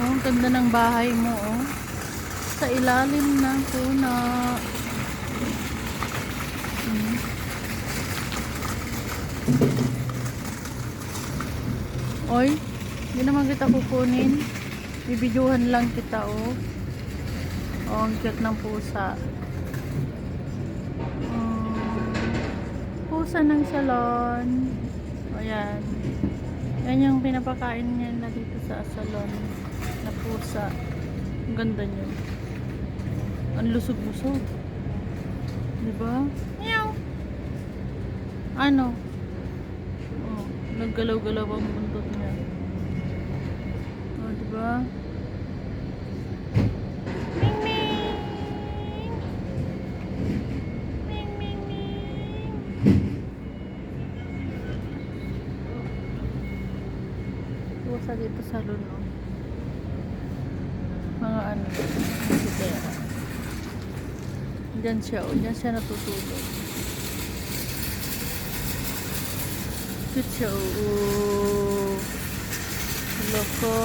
Oh, ganda ng bahay mo, oh. Sa ilalim ng puno. Hmm. Oy, hindi naman kita kukunin. Bibidyohan lang kita, oh. Oh, ang cute ng pusa. Oh, pusa ng salon. O, yan. Yan yung pinapakain niya na dito sa salon na pusa. Ang ganda niya. Ang lusog-lusog. Diba? Meow. Ano? Oh, naggalaw-galaw ang buntot niya. Oh, diba? Ming Pusa dito sa luno. Mga ano, sitera. Diyan siya, o. Diyan siya natutulog. Cute siya, o. Loko.